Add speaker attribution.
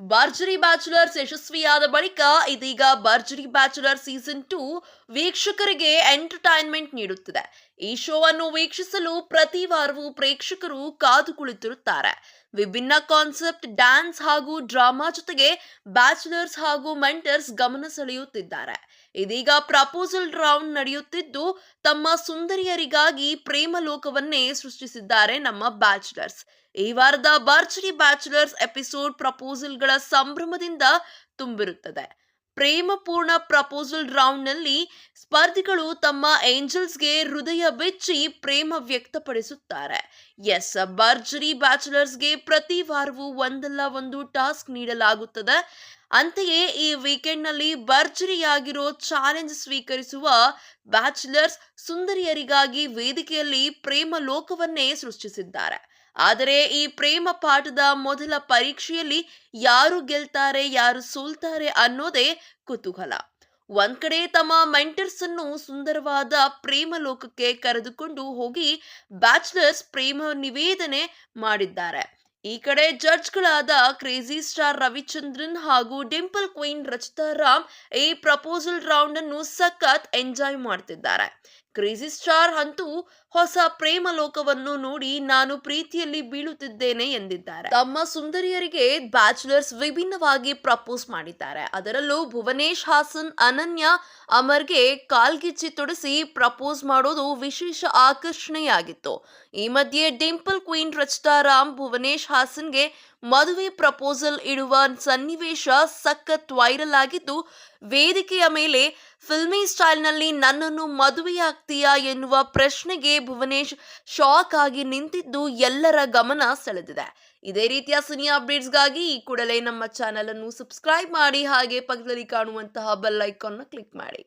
Speaker 1: ಭರ್ಜರಿ ಬ್ಯಾಚುಲರ್ಸ್ ಯಶಸ್ವಿಯಾದ ಬಳಿಕ ಇದೀಗ ಭರ್ಜರಿ ಬ್ಯಾಚುಲರ್ ಸೀಸನ್ ಟೂ ವೀಕ್ಷಕರಿಗೆ ಎಂಟರ್ಟೈನ್ಮೆಂಟ್ ನೀಡುತ್ತಿದೆ. ಈ ಶೋ ಅನ್ನು ವೀಕ್ಷಿಸಲು ಪ್ರತಿ ವಾರವೂ ಪ್ರೇಕ್ಷಕರು ಕಾದು ಕುಳಿತಿರುತ್ತಾರೆ. ವಿಭಿನ್ನ ಕಾನ್ಸೆಪ್ಟ್, ಡ್ಯಾನ್ಸ್ ಹಾಗೂ ಡ್ರಾಮಾ ಜೊತೆಗೆ ಬ್ಯಾಚುಲರ್ಸ್ ಹಾಗೂ ಮೆಂಟರ್ಸ್ ಗಮನ ಸೆಳೆಯುತ್ತಿದ್ದಾರೆ. ಇದೀಗ ಪ್ರಪೋಸಲ್ ರೌಂಡ್ ನಡೆಯುತ್ತಿದ್ದು, ತಮ್ಮ ಸುಂದರಿಯರಿಗಾಗಿ ಪ್ರೇಮ ಲೋಕವನ್ನೇ ಸೃಷ್ಟಿಸಿದ್ದಾರೆ ನಮ್ಮ ಬ್ಯಾಚುಲರ್ಸ್. ಈ ವಾರದ ಬರ್ಚಡಿ ಬ್ಯಾಚುಲರ್ಸ್ ಎಪಿಸೋಡ್ ಪ್ರಪೋಸಲ್ಗಳ ಸಂಭ್ರಮದಿಂದ ತುಂಬಿರುತ್ತದೆ. ಪ್ರೇಮಪೂರ್ಣ ಪ್ರಪೋಸಲ್ ರೌಂಡ್ನಲ್ಲಿ ಸ್ಪರ್ಧಿಗಳು ತಮ್ಮ ಏಂಜಲ್ಸ್ಗೆ ಹೃದಯ ಬೆಚ್ಚಿ ಪ್ರೇಮ ವ್ಯಕ್ತಪಡಿಸುತ್ತಾರೆ. ಎಸ್ ಬರ್ಜರಿ ಬ್ಯಾಚುಲರ್ಸ್ಗೆ ಪ್ರತಿ ವಾರವೂ ಒಂದಲ್ಲ ಒಂದು ಟಾಸ್ಕ್ ನೀಡಲಾಗುತ್ತದೆ. ಅಂತೆಯೇ ಈ ವೀಕೆಂಡ್ನಲ್ಲಿ ಭರ್ಜರಿಯಾಗಿರೋ ಚಾಲೆಂಜ್ ಸ್ವೀಕರಿಸುವ ಬ್ಯಾಚುಲರ್ಸ್ ಸುಂದರಿಯರಿಗಾಗಿ ವೇದಿಕೆಯಲ್ಲಿ ಪ್ರೇಮ ಲೋಕವನ್ನೇ ಸೃಷ್ಟಿಸಿದ್ದಾರೆ. ಆದರೆ ಈ ಪ್ರೇಮ ಪಾಠದ ಮೊದಲ ಪರೀಕ್ಷೆಯಲ್ಲಿ ಯಾರು ಗೆಲ್ತಾರೆ, ಯಾರು ಸೋಲ್ತಾರೆ ಅನ್ನೋದೇ ಕುತೂಹಲ. ಒಂದ್ ಕಡೆ ತಮ್ಮ ಮೆಂಟರ್ಸ್ ಅನ್ನು ಸುಂದರವಾದ ಪ್ರೇಮ ಲೋಕಕ್ಕೆ ಕರೆದುಕೊಂಡು ಹೋಗಿ ಬ್ಯಾಚುಲರ್ಸ್ ಪ್ರೇಮ ನಿವೇದನೆ ಮಾಡಿದ್ದಾರೆ. ಈ ಕಡೆ ಜಡ್ಜ್ಗಳಾದ ಕ್ರೇಜಿ ಸ್ಟಾರ್ ರವಿಚಂದ್ರನ್ ಹಾಗೂ ಡಿಂಪಲ್ ಕ್ವೀನ್ ರಚಿತಾ ರಾಮ್ ಈ ಪ್ರಪೋಸಲ್ ರೌಂಡ್ ಅನ್ನು ಸಖತ್ ಎಂಜಾಯ್ ಮಾಡ್ತಿದ್ದಾರೆ. ಕ್ರೇಜಿ ಸ್ಟಾರ್ ಅಂತೂ ಹೊಸ ಪ್ರೇಮ ಲೋಕವನ್ನು ನೋಡಿ ನಾನು ಪ್ರೀತಿಯಲ್ಲಿ ಬೀಳುತ್ತಿದ್ದೇನೆ ಎಂದಿದ್ದಾರೆ. ತಮ್ಮ ಸುಂದರಿಯರಿಗೆ ಬ್ಯಾಚುಲರ್ಸ್ ವಿಭಿನ್ನವಾಗಿ ಪ್ರಪೋಸ್ ಮಾಡಿದ್ದಾರೆ. ಅದರಲ್ಲೂ ಭುವನೇಶ್, ಹಾಸನ್, ಅನನ್ಯ, ಅಮರ್ಗೆ ಕಾಲ್ಗಿಚ್ಚಿ ತೊಡಿಸಿ ಪ್ರಪೋಸ್ ಮಾಡೋದು ವಿಶೇಷ ಆಕರ್ಷಣೆಯಾಗಿತ್ತು. ಈ ಮಧ್ಯೆ ಡಿಂಪಲ್ ಕ್ವೀನ್ ರಚಿತಾ ರಾಮ್, ಭುವನೇಶ್, ಹಾಸನ್ಗೆ ಮದುವೆ ಪ್ರಪೋಸಲ್ ಇಡುವ ಸನ್ನಿವೇಶ ಸಖತ್ ವೈರಲ್ ಆಗಿದ್ದು, ವೇದಿಕೆಯ ಮೇಲೆ ಫಿಲ್ಮಿ ಸ್ಟೈಲ್ನಲ್ಲಿ ನನ್ನನ್ನು ಮದುವೆಯಾಗ್ತೀಯಾ ಎನ್ನುವ ಪ್ರಶ್ನೆಗೆ ಭುವನೇಶ್ ಶಾಕ್ ಆಗಿ ನಿಂತಿದ್ದು ಎಲ್ಲರ ಗಮನ ಸೆಳೆದಿದೆ. ಇದೇ ರೀತಿಯ ಸಿನಿ ಅಪ್ಡೇಟ್ಸ್ಗಾಗಿ ಈ ಕೂಡಲೇ ನಮ್ಮ ಚಾನೆಲ್ ಅನ್ನು ಸಬ್ಸ್ಕ್ರೈಬ್ ಮಾಡಿ, ಹಾಗೆ ಪಕ್ಕದಲ್ಲಿ ಕಾಣುವಂತಹ ಬೆಲ್ ಐಕಾನ್ನ ಕ್ಲಿಕ್ ಮಾಡಿ.